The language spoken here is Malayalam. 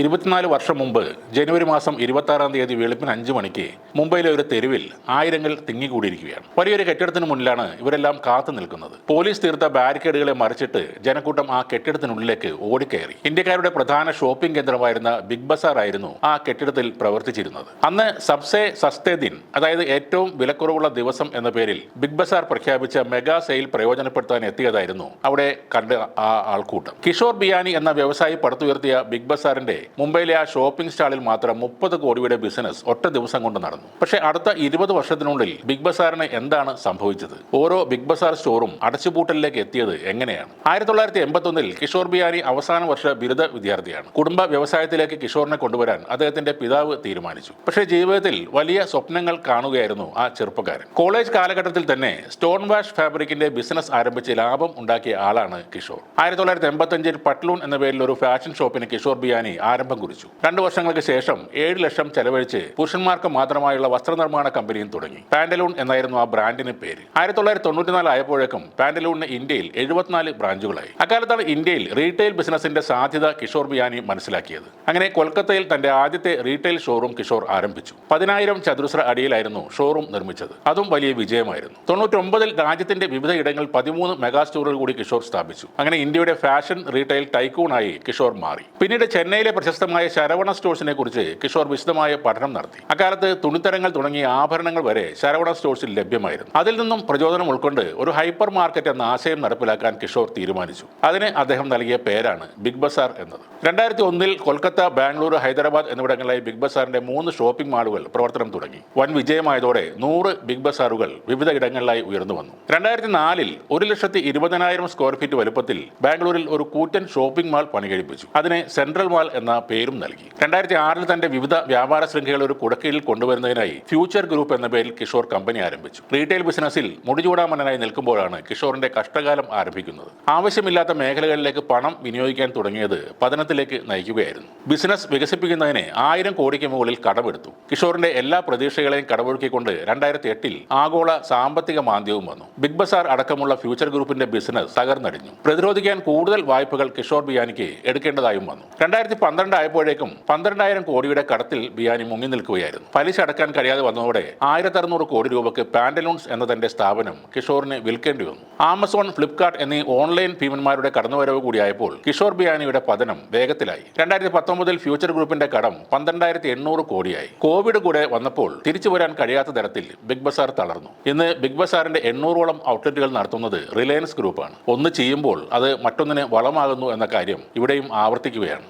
ഇരുപത്തിനാല് വർഷം മുമ്പ് ജനുവരി മാസം ഇരുപത്തി ആറാം തീയതി വെളുപ്പിന് അഞ്ച് മണിക്ക് മുംബൈയിലെ ഒരു തെരുവിൽ ആയിരങ്ങൾ തിങ്ങിക്കൂടിയിരിക്കുകയാണ്. വലിയൊരു കെട്ടിടത്തിന് മുന്നിലാണ് ഇവരെല്ലാം കാത്തു നിൽക്കുന്നത്. പോലീസ് തീർത്ത ബാരിക്കേഡുകളെ മറിച്ചിട്ട് ജനക്കൂട്ടം ആ കെട്ടിടത്തിനുള്ളിലേക്ക് ഓടിക്കയറി. ഇന്ത്യക്കാരുടെ പ്രധാന ഷോപ്പിംഗ് കേന്ദ്രമായിരുന്ന ബിഗ് ബസാർ ആയിരുന്നു ആ കെട്ടിടത്തിൽ പ്രവർത്തിച്ചിരുന്നത്. അന്ന് സബ്സേ സസ്തേ ദിൻ അതായത് ഏറ്റവും വിലക്കുറവുള്ള ദിവസം എന്ന പേരിൽ ബിഗ് ബസാർ പ്രഖ്യാപിച്ച മെഗാ സെയിൽ പ്രയോജനപ്പെടുത്താൻ എത്തിയതായിരുന്നു അവിടെ കണ്ട ആ ആൾക്കൂട്ടം. കിഷോർ ബിയാനി എന്ന വ്യവസായി പടുത്തുയർത്തിയ ബിഗ് ബസാറിന്റെ മുംബൈയിലെ ആ ഷോപ്പിംഗ് സ്റ്റാളിൽ മാത്രം മുപ്പത് കോടിയുടെ ബിസിനസ് ഒറ്റ ദിവസം കൊണ്ട് നടന്നു. പക്ഷേ അടുത്ത ഇരുപത് വർഷത്തിനുള്ളിൽ ബിഗ് ബസാറിന് എന്താണ് സംഭവിച്ചത്? ഓരോ ബിഗ് ബസാർ സ്റ്റോറും അടച്ചുപൂട്ടലിലേക്ക് എത്തിയത് എങ്ങനെയാണ്? ആയിരത്തി തൊള്ളായിരത്തി എൺപത്തൊന്നിൽ കിഷോർ ബിയാനി അവസാന വർഷ ബിരുദ വിദ്യാർത്ഥിയാണ്. കുടുംബ വ്യവസായത്തിലേക്ക് കിഷോറിനെ കൊണ്ടുവരാൻ അദ്ദേഹത്തിന്റെ പിതാവ് തീരുമാനിച്ചു. പക്ഷേ ജീവിതത്തിൽ വലിയ സ്വപ്നങ്ങൾ കാണുകയായിരുന്നു ആ ചെറുപ്പക്കാരൻ. കോളേജ് കാലഘട്ടത്തിൽ തന്നെ സ്റ്റോൺ വാഷ് ഫാബ്രിക്കിന്റെ ബിസിനസ് ആരംഭിച്ച് ലാഭം ഉണ്ടാക്കിയ ആളാണ് കിഷോർ. ആയിരത്തി തൊള്ളായിരത്തി എൺപത്തി അഞ്ചിൽ പട്ലൂൺ എന്ന പേരിൽ ഒരു ഫാഷൻ ഷോപ്പിന് കിഷോർ ബിയാനി ആരംഭം കുറിച്ചു. രണ്ടു വർഷങ്ങൾക്ക് ശേഷം ഏഴ് ലക്ഷം ചെലവഴിച്ച് പുരുഷന്മാർക്ക് മാത്രമായുള്ള വസ്ത്രനിർമ്മാണ കമ്പനിയും തുടങ്ങി. പാൻഡലൂൺ എന്നായിരുന്നു ആ ബ്രാൻഡിന് പേര്. ആയിരത്തി തൊള്ളായിരത്തി തൊണ്ണൂറ്റിനാല് ആയപ്പോഴേക്കും പാൻഡലൂണിന് ഇന്ത്യയിൽ എഴുപത്തിനാല് ബ്രാഞ്ചുകളായി. അക്കാലത്താണ് ഇന്ത്യയിൽ റീറ്റെയിൽ ബിസിനസിന്റെ സാധ്യത കിഷോർ ബിയാനി മനസ്സിലാക്കിയത്. അങ്ങനെ കൊൽക്കത്തയിൽ തന്റെ ആദ്യത്തെ റീറ്റെയിൽ ഷോറൂം കിഷോർ ആരംഭിച്ചു. പതിനായിരം ചതുരശ്ര അടിയിലായിരുന്നു ഷോറൂം നിർമ്മിച്ചത്. അതും വലിയ വിജയമായിരുന്നു. തൊണ്ണൂറ്റൊമ്പതിൽ രാജ്യത്തിന്റെ വിവിധ ഇടങ്ങളിൽ പതിമൂന്ന് മെഗാ സ്റ്റോറുകൾ കൂടി കിഷോർ സ്ഥാപിച്ചു. അങ്ങനെ ഇന്ത്യയുടെ ഫാഷൻ റീറ്റെയിൽ ടൈക്കൂണായി കിഷോർ മാറി. പിന്നീട് ചെന്നൈയിലെ പ്രശസ്തമായ ശരവണ സ്റ്റോഴ്സിനെ കുറിച്ച് കിഷോർ വിശദമായ പഠനം നടത്തി. അക്കാലത്ത് തുണിത്തരങ്ങൾ തുടങ്ങിയ ആഭരണങ്ങൾ വരെ ശരവണ സ്റ്റോഴ്സിൽ ലഭ്യമായിരുന്നു. അതിൽ നിന്നും പ്രചോദനം ഉൾക്കൊണ്ട് ഒരു ഹൈപ്പർ മാർക്കറ്റ് എന്ന ആശയം നടപ്പിലാക്കാൻ കിഷോർ തീരുമാനിച്ചു. അതിന് അദ്ദേഹം നൽകിയ പേരാണ് ബിഗ് ബസാർ എന്നത്. രണ്ടായിരത്തി ഒന്നിൽ കൊൽക്കത്ത ബാംഗ്ലൂർ ഹൈദരാബാദ് എന്നിവിടങ്ങളിലായി ബിഗ് ബസാറിന്റെ മൂന്ന് ഷോപ്പിംഗ് മാളുകൾ പ്രവർത്തനം തുടങ്ങി. വൻ വിജയമായതോടെ നൂറ് ബിഗ് ബസാറുകൾ വിവിധ ഇടങ്ങളിലായി ഉയർന്നു വന്നു. രണ്ടായിരത്തി നാലിൽ ഒരു ലക്ഷത്തി ഇരുപതിനായിരം സ്ക്വയർ ഫീറ്റ് വലുപ്പത്തിൽ ബാംഗ്ലൂരിൽ ഒരു കൂറ്റൻ ഷോപ്പിംഗ് മാൾ പണികഴിപ്പിച്ചു. അതിനെ സെൻട്രൽ മാൾ എന്ന പേരും നൽകി. രണ്ടായിരത്തി ആറിൽ തന്റെ വിവിധ വ്യാപാര ശൃംഖലകൾ ഒരു കുടക്കീഴിൽ കൊണ്ടുവരുന്നതിനായി ഫ്യൂച്ചർ ഗ്രൂപ്പ് എന്ന പേരിൽ കിഷോർ കമ്പനി ആരംഭിച്ചു. റീറ്റെയിൽ ബിസിനസ്സിൽ മുടിചൂടാമനായി നിൽക്കുമ്പോഴാണ് കിഷോറിന്റെ കഷ്ടകാലം ആരംഭിക്കുന്നത്. ആവശ്യമില്ലാത്ത മേഖലകളിലേക്ക് പണം വിനിയോഗിക്കാൻ തുടങ്ങിയത് പതനത്തിലേക്ക് നയിക്കുകയായിരുന്നു. ബിസിനസ് വികസിപ്പിക്കുന്നതിന് ആയിരം കോടിക്ക് മുകളിൽ കടമെടുത്തു. കിഷോറിന്റെ എല്ലാ പ്രതീക്ഷകളെയും കടമൊഴുക്കിക്കൊണ്ട് രണ്ടായിരത്തി എട്ടിൽ ആഗോള സാമ്പത്തിക മാന്ദ്യവും വന്നു. ബിഗ് ബസാർ അടക്കമുള്ള ഫ്യൂച്ചർ ഗ്രൂപ്പിന്റെ ബിസിനസ് തകർന്നടിഞ്ഞു. പ്രതിരോധിക്കാൻ കൂടുതൽ വായ്പകൾ കിഷോർ ബിയാനിക്ക് എടുക്കേണ്ടതായും വന്നു. രണ്ടായിരത്തി പന്ത്രണ്ട് ആയപ്പോഴേക്കും പന്ത്രണ്ടായിരം കോടിയുടെ കടത്തിൽ ബിയാനി മുങ്ങി നിൽക്കുകയായിരുന്നു. പലിശ അടക്കാൻ കഴിയാതെ വന്നതോടെ ആയിരത്തി അറുന്നൂറ് കോടി രൂപയ്ക്ക് പാൻഡലൂൺസ് എന്ന തന്റെ സ്ഥാപനം കിഷോറിന് വിൽക്കേണ്ടി വന്നു. ആമസോൺ ഫ്ലിപ്കാർട്ട് എന്നീ ഓൺലൈൻ ഭീമന്മാരുടെ കടന്നുവരവ് കൂടിയായപ്പോൾ കിഷോർ ബിയാനിയുടെ പതനം വേഗത്തിലായി. രണ്ടായിരത്തി പത്തൊമ്പതിൽ ഫ്യൂച്ചർ ഗ്രൂപ്പിന്റെ കടം പന്ത്രണ്ടായിരത്തി എണ്ണൂറ് കോടിയായി. കോവിഡ് കൂടെ വന്നപ്പോൾ തിരിച്ചു വരാൻ കഴിയാത്ത തരത്തിൽ ബിഗ് ബസാർ തളർന്നു. ഇന്ന് ബിഗ് ബസാറിന്റെ എണ്ണൂറോളം ഔട്ട്ലെറ്റുകൾ നടത്തുന്നത് റിലയൻസ് ഗ്രൂപ്പാണ്. ഒന്ന് ചെയ്യുമ്പോൾ അത് മറ്റൊന്നിന് വളമാകുന്നു എന്ന കാര്യം ഇവിടെയും ആവർത്തിക്കുകയാണ്.